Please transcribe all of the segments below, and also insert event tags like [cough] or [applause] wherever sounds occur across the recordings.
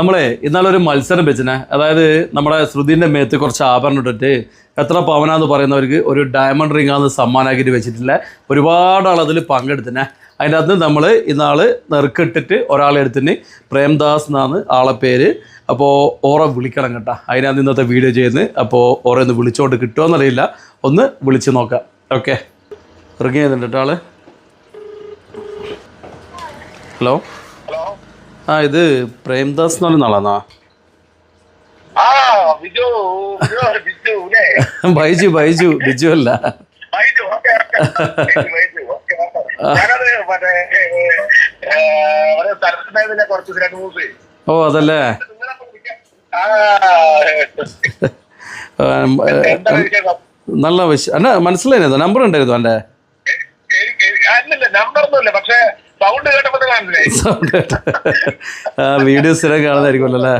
നമ്മളെ ഇന്നാലൊരു മത്സരം വെച്ചിനെ. അതായത് നമ്മുടെ ശ്രുതിന്റെ മേത്ത് കുറച്ച് ആഭരണം ഇട്ടിട്ട് എത്ര പവനാന്ന് പറയുന്നവർക്ക് ഒരു ഡയമണ്ട് റിംഗ് ആണ് സമ്മാനാക്കിയിട്ട് വെച്ചിട്ടില്ല. ഒരുപാട് ആൾ അതിൽ പങ്കെടുത്തിനെ. അതിന്റെ അകത്ത് നമ്മൾ ഇന്നാൾ നെറുക്കിട്ടിട്ട് ഒരാളെ എടുത്തിന്. പ്രേംദാസ് എന്നാണ് ആളെ പേര്. അപ്പോൾ ഓറെ വിളിക്കണം കേട്ടോ. അതിനകത്ത് ഇന്നത്തെ വീഡിയോ ചെയ്യുന്നത്. അപ്പോൾ ഓറെ ഒന്ന് വിളിച്ചോണ്ട് കിട്ടുമോയെന്നറിയില്ല ഒന്ന് വിളിച്ച് നോക്കാം. ഓക്കെ റിങ് ചെയ്യുന്നുണ്ട് കേട്ടോ ഹലോ ഹലോ ആ ഇത് പ്രേംദാസ് എന്ന് പറയുന്ന ആളാണോ? ബിജു ബിജു ബിജു അല്ലേ. ഓ അതല്ലേ? നല്ല വിഷയം അല്ല മനസ്സിലായിരുന്നു നമ്പർ ഉണ്ടായിരുന്നു അല്ലേ നമ്പർ ഒന്നുമില്ല. പക്ഷെ സൗണ്ട് കേട്ടപ്പോ സൗണ്ട് കേട്ടോ ആ വീഡിയോ സ്ഥിരം കാണുന്നതായിരിക്കുമല്ലോ അല്ലേ?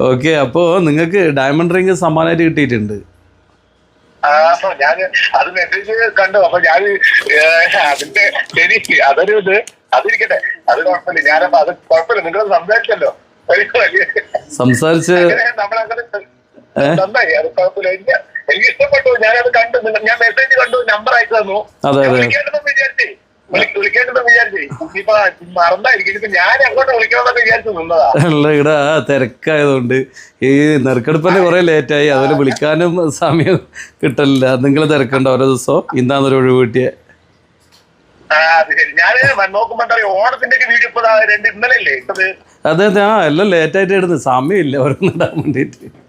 ഓക്കെ അപ്പോ നിങ്ങൾക്ക് ഡയമണ്ട് റിംഗ് സമ്മാനമായിട്ട് കിട്ടിയിട്ടുണ്ട്. ഞാൻ അത് മെസ്സേജ് കണ്ടു. അപ്പൊ ഞാൻ അതിന്റെ ശരി അതൊരു ഇത്. അതിരിക്കട്ടെ അത് കുഴപ്പമില്ല. ഞാനപ്പോ അത് കുഴപ്പമില്ല. നിങ്ങൾ സംസാരിച്ചല്ലോ. ഒരു വലിയ- സംസാരിച്ച് അങ്ങനെ നമ്മളങ്ങനെ നന്നായി. അത് കുഴപ്പമില്ല. എനിക്ക് ഇഷ്ടപ്പെട്ടു ഞാനത് കണ്ടു. ഞാൻ മെസ്സേജ് കണ്ടു. നമ്പർ അയച്ചു തന്നു. വിളിക്കേണ്ടതെന്ന് വിചാരിച്ചേ. വിളി- വിളിക്കേണ്ടതെന്ന് വിചാരിച്ചേ. ഇപ്പൊ മറന്നായിരിക്കും. ഇനിയിപ്പോ ഞാൻ അങ്ങോട്ട് വിളിക്കണമെന്നൊക്കെ വിചാരിച്ചു നിന്നതാ. ഉള്ള ഇടാ തിരക്കായതുകൊണ്ട് ഈ നെറുക്കെടുപ്പന്നെ കുറേ ലേറ്റായി. അതുപോലെ വിളിക്കാനും സമയം കിട്ടലില്ല. നിങ്ങൾ തിരക്കുണ്ട് ഓരോ ദിവസവും? ഇന്നാന്നൊരു ഒഴിവ് കിട്ടിയേ. അത് ഇപ്പൊ അല്ലേ ആ എല്ലാം ലേറ്റായിട്ട് ഇടുന്നു ഇല്ല ഓരോന്നിടാൻ തിരക്കാണ്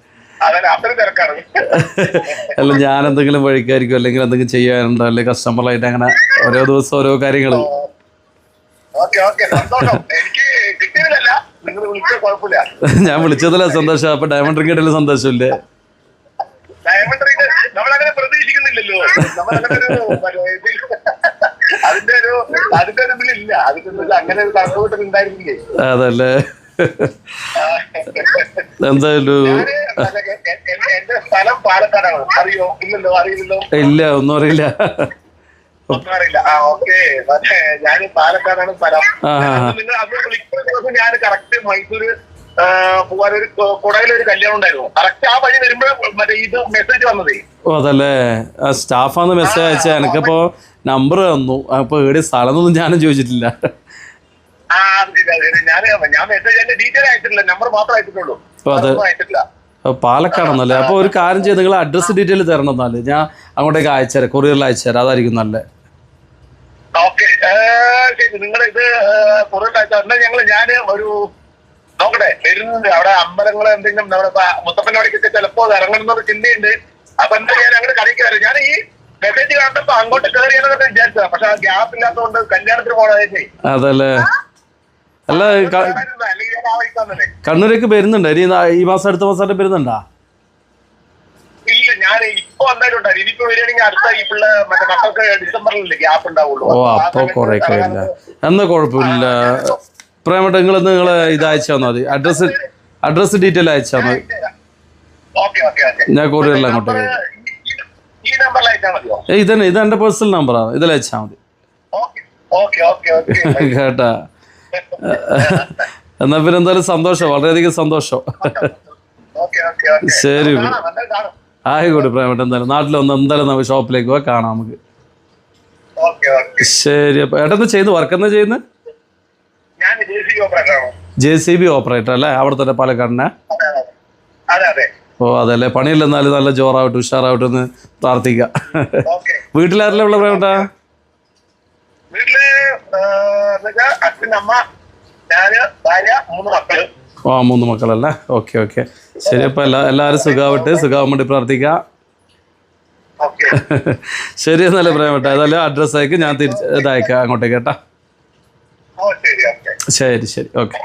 അല്ല ഞാൻ എന്തെങ്കിലും വഴിക്കായിരിക്കും അല്ലെങ്കിൽ എന്തെങ്കിലും ചെയ്യാനുണ്ടോ അല്ലെങ്കിൽ കസ്റ്റമറായിട്ട് അങ്ങനെ ഓരോ ദിവസം ഓരോ കാര്യങ്ങൾ? ഞാൻ വിളിച്ചതല്ല സന്തോഷം അപ്പൊ ഡയമണ്ട് റിംഗ് ഇടയിൽ സന്തോഷമില്ലേ? ഡയമണ്ട് റിംഗ് നമ്മളങ്ങനെ പ്രതീക്ഷിക്കുന്നില്ലല്ലോ. നമ്മളങ്ങനെ ഒരു അതിന്റെ ഒരു അതിന്റെ ഒരു ഇതിലില്ല. അതിന്റെ ഒരു അങ്ങനെ ഒരു കണക്കുകൂട്ടൽ ഉണ്ടായിരുന്നില്ലേ? അതല്ലേ. എന്തായാലും ഇല്ല ഒന്നും അറിയില്ല. ഞാൻ പാലക്കാടാണ് സ്ഥലം. ഞാൻ കറക്റ്റ് മൈസൂര് ആ, പോകാൻ ഒരു കുടയിൽ ഒരു കല്യാണം ഉണ്ടായിരുന്നു. കറക്റ്റ് ആ വഴി മറ്റേ ഇത് മെസ്സേജ് വന്നതേ. ഓ അതല്ലേ? സ്റ്റാഫാന്ന് മെസ്സേജ് അയച്ച എനിക്കിപ്പോ നമ്പർ തന്നു. അപ്പൊ എവിടെ സ്ഥലം എന്നൊന്നും ഞാനും ചോദിച്ചിട്ടില്ല. ഞാൻ ഞാൻ മെസ്സേജ് ഡീറ്റെയിൽ അയച്ചിട്ടില്ല. നമ്പർ മാത്രം അയച്ചിട്ടുള്ളൂ. അയച്ചിട്ടില്ല. പാലക്കാടെന്നല്ലേ? അപ്പോൾ ഒരു കാര്യം ചെയ്ത് നിങ്ങൾ അഡ്രസ് ഡീറ്റെയിൽ തരണം എന്നാൽ. ഞാൻ അങ്ങോട്ടേക്ക് അയച്ചുതരാം കൊറിയറിൽ അയച്ചുതരാം അതായിരിക്കും ഓക്കെ ശരി. നിങ്ങൾ ഇത് കുറേ അയച്ചാൽ ഞങ്ങൾ ഞാൻ ഒരു നോക്കട്ടെ. വരുന്നുണ്ട്. അവിടെ അമ്പലങ്ങൾ എന്തെങ്കിലും നമ്മുടെ ഇപ്പൊ മുത്തപ്പനോടേക്കൊക്കെ ചിലപ്പോ ചിന്തയുണ്ട്. അപ്പൊ എന്താ ഞാൻ അങ്ങനെ കടയ്ക്ക് വരാം. ഞാൻ ഈ മെസ്സേജ് കണ്ടപ്പോ അങ്ങോട്ട് വിചാരിച്ചതാ. പക്ഷെ ആ ഗ്യാപ്പ് ഇല്ലാത്തതുകൊണ്ട് കല്യാണത്തിന് പോകണേ അതല്ലേ. അല്ല കണ്ണൂരേക്ക് വരുന്നുണ്ട്? ഇനി ഈ മാസം അടുത്ത മാസമായിട്ട് വരുന്നുണ്ടാ? ഇല്ല ഞാൻ ഇപ്പൊ എന്തായാലും ഉണ്ടായി ഇനിയിപ്പോ വരികയാണെങ്കിൽ അടുത്ത ഈ പിള്ള മറ്റേ മക്കൾക്ക് ഡിസംബറിലല്ലേ ഗ്യാപ്പ് ഉണ്ടാവുള്ളൂ. ഓ അപ്പൊ കുറെ കഴിയില്ല എന്നാ കുഴപ്പമില്ല. പ്രേമട്ട നിങ്ങൾ നിങ്ങൾ ഇത് അയച്ചു തന്നാൽ മതി. അഡ്രസ് അഡ്രസ് ഡീറ്റെയിൽ അയച്ചു തന്നാൽ മതി ഞാൻ കൊറിയറിൽ അങ്ങോട്ട് ഏ ഇതന്നെ ഇത് എന്റെ പേഴ്സണൽ നമ്പറാണ് ഇതിൽ അയച്ചാൽ മതി. [laughs] കേട്ടാ. [laughs] എന്നാ പിന്നെ എന്തായാലും സന്തോഷം വളരെയധികം സന്തോഷം. ശരി. ആയിക്കോട്ടെ പ്രേമട്ട് എന്തായാലും നാട്ടിൽ വന്ന് എന്തായാലും നമുക്ക് ഷോപ്പിലേക്ക് പോയി കാണാം നമുക്ക്. ശരി അപ്പൊ ഏട്ടന്ന് ചെയ്യുന്നു? വർക്ക് എന്താ ചെയ്യുന്നത് ജെ സി ബി ഓപ്പറേറ്റർ അല്ലേ? അവിടെ തന്നെ പാലക്കാടിനെ? ഓ അതല്ലേ. പണിയില്ലെന്നാലും നല്ല ജോറാവട്ടെ ഉഷാറാവട്ടെ എന്ന് പ്രാർത്ഥിക്കാം. വീട്ടിലാരല്ലേ ഉള്ള പ്രേമട്ടാ? വീട്ടിൽ ഞാൻ ഭാര്യ മൂന്ന് മക്കൾ. ഓ മൂന്ന് മക്കളല്ലേ? Okay okay. ശരി അപ്പൊ എല്ലാ എല്ലാവരും സുഖാവട്ടെ. സുഖാവാൻ വേണ്ടി പ്രാർത്ഥിക്കാം. [laughs] ശരി എന്നല്ലേ പറയാൻ പ്രേമട്ട ഏതായാലും അഡ്രസ്സ് അയക്കും. ഞാൻ തിരിച്ച് ഇതയക്കാം അങ്ങോട്ടേക്ക് കേട്ടാ. ശരി ശരി ഓക്കെ.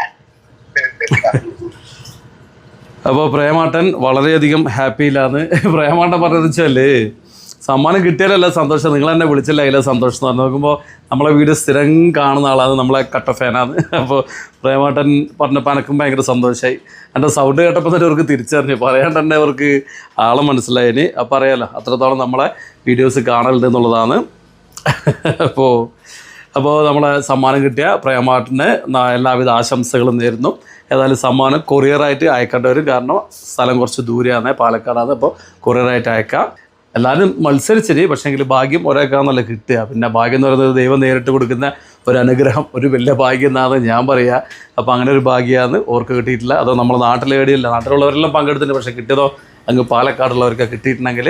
അപ്പോൾ പ്രേമാട്ടൻ വളരെയധികം ഹാപ്പിയിലാണ്. പ്രേമാട്ടൻ പറഞ്ഞതെന്ന് വെച്ചാൽ സമ്മാനം കിട്ടിയാലല്ല സന്തോഷം. നിങ്ങൾ തന്നെ വിളിച്ചില്ല അതിലെ സന്തോഷം എന്ന് പറഞ്ഞു. നോക്കുമ്പോൾ നമ്മളെ വീഡിയോ സ്ഥിരം കാണുന്ന ആളാണ് നമ്മളെ കട്ട ഫാനാണ് അപ്പോൾ പ്രേമാട്ടൻ പറഞ്ഞപ്പോൾ എനക്കും ഭയങ്കര സന്തോഷമായി എന്റെ സൗണ്ട് കേട്ടപ്പോൾ തന്നെ അവർക്ക് തിരിച്ചറിഞ്ഞു. പറയാണ്ട് തന്നെ അവർക്ക് ആളെ മനസ്സിലായതിന് അപ്പോൾ അറിയാമല്ലോ അത്രത്തോളം നമ്മളെ വീഡിയോസ് കാണലുണ്ട് എന്നുള്ളതാണ്. അപ്പോൾ അപ്പോൾ നമ്മളെ സമ്മാനം കിട്ടിയ പ്രേമാട്ടിന് എല്ലാവിധ ആശംസകളും നേരുന്നു. ഏതായാലും സമ്മാനം കൊറിയറായിട്ട് അയക്കേണ്ടി വരും. കാരണം സ്ഥലം കുറച്ച് ദൂരെയാണ് പാലക്കാടാണ്. അപ്പോൾ കൊറിയറായിട്ട് അയക്കാം. എല്ലാവരും മത്സരിച്ചത് പക്ഷേങ്കിൽ ഭാഗ്യം ഒരേക്കാന്നല്ല കിട്ടുക. പിന്നെ ഭാഗ്യം എന്ന് പറയുന്നത് ദൈവം നേരിട്ട് കൊടുക്കുന്ന ഒരു അനുഗ്രഹം ഒരു വലിയ ഭാഗ്യം എന്നാണ് ഞാൻ പറയുക അപ്പോൾ അങ്ങനെ ഒരു ഭാഗ്യമാണ് ഓർക്ക് കിട്ടിയിട്ടില്ല. അതോ നമ്മുടെ നാട്ടിലേടിയില്ല നാട്ടിലുള്ളവരെല്ലാം പങ്കെടുത്തിട്ടുണ്ട്. പക്ഷേ കിട്ടിയതോ അങ്ങ് പാലക്കാടുള്ളവർക്ക് കിട്ടിയിട്ടുണ്ടെങ്കിൽ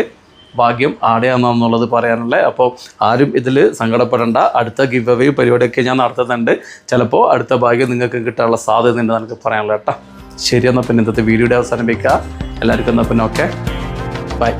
ഭാഗ്യം ആടെയാണെന്നുള്ളത് പറയാനുള്ളത് അപ്പോൾ ആരും ഇതിൽ സങ്കടപ്പെടേണ്ട. അടുത്ത ഗിവ് അവേ പരിപാടിയൊക്കെ ഞാൻ നടത്തുന്നുണ്ട്. ചിലപ്പോൾ അടുത്ത ഭാഗ്യം നിങ്ങൾക്ക് കിട്ടാനുള്ള സാധ്യത ഉണ്ട് നമുക്ക് പറയാനുള്ളത് കേട്ടോ. ശരി എന്നാൽ പിന്നെ ഇന്നത്തെ വീഡിയോയുടെ അവസാനിപ്പിക്കുക എല്ലാവർക്കും എന്നാൽ പിന്നെ ഓക്കെ. ബൈ.